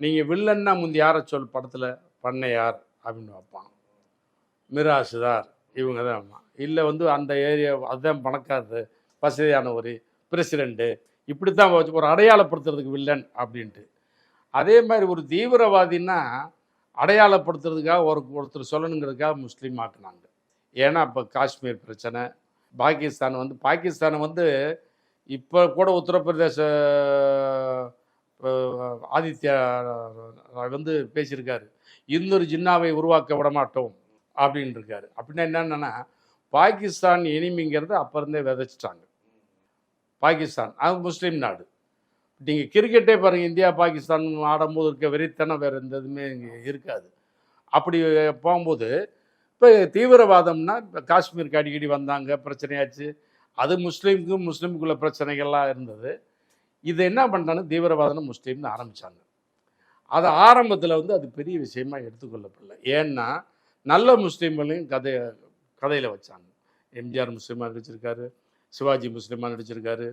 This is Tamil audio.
நீங்கள் வில்லன்னா முந்தி யாரை சொல் படத்தில்? பண்ணையார் அப்படின்னு வைப்பான் மிராசுதார் இவங்க தான் இல்லை வந்து அந்த ஏரியா அதுதான் பணக்காரரு வசதியானவர் பிரசிடெண்ட்டு இப்படி தான் வச்சு ஒரு அடையாளப்படுத்துறதுக்கு வில்லன் அப்படின்ட்டு. அதே மாதிரி ஒரு தீவிரவாதின்னா அடையாளப்படுத்துறதுக்காக ஒரு ஒருத்தர் சொல்லணுங்கிறதுக்காக முஸ்லீம் ஆக்குனாங்க. ஏன்னா இப்போ காஷ்மீர் பிரச்சனை பாகிஸ்தான் வந்து பாகிஸ்தானை வந்து இப்போ கூட உத்தரப்பிரதேச ஆதித்யா வந்து பேசியிருக்காரு. இன்னொரு ஜின்னாவை உருவாக்க விட மாட்டோம் அப்படின்னு இருக்காரு அப்படின்னா என்னென்னா பாகிஸ்தான் எனிமிங்கிறத அப்போ இருந்தே விதைச்சிட்டாங்க. பாகிஸ்தான் அது முஸ்லீம் நாடு. நீங்கள் கிரிக்கெட்டே பாருங்கள் இந்தியா பாகிஸ்தான் ஆடும்போது இருக்க வெறித்தனம் வேறு எந்த இதுவுமே இங்கே இருக்காது. அப்படி போகும்போது இப்போ தீவிரவாதம்னா இப்போ காஷ்மீருக்கு அடிக்கடி வந்தாங்க பிரச்சனையாச்சு. அது முஸ்லீமுக்கும் முஸ்லீமுக்குள்ள பிரச்சனைகள்லாம் இருந்தது. இது என்ன பண்ணுறாங்க தீவிரவாதம் முஸ்லீம்னு ஆரம்பித்தாங்க அது ஆரம்பத்தில் வந்து அது பெரிய விஷயமா எடுத்துக்கொள்ளப்படல. ஏன்னா நல்ல முஸ்லீம்களையும் கதை கதையில் வச்சாங்க. எம்ஜிஆர் முஸ்லீமாக நடிச்சிருக்காரு சிவாஜி முஸ்லீமாக நடிச்சிருக்காரு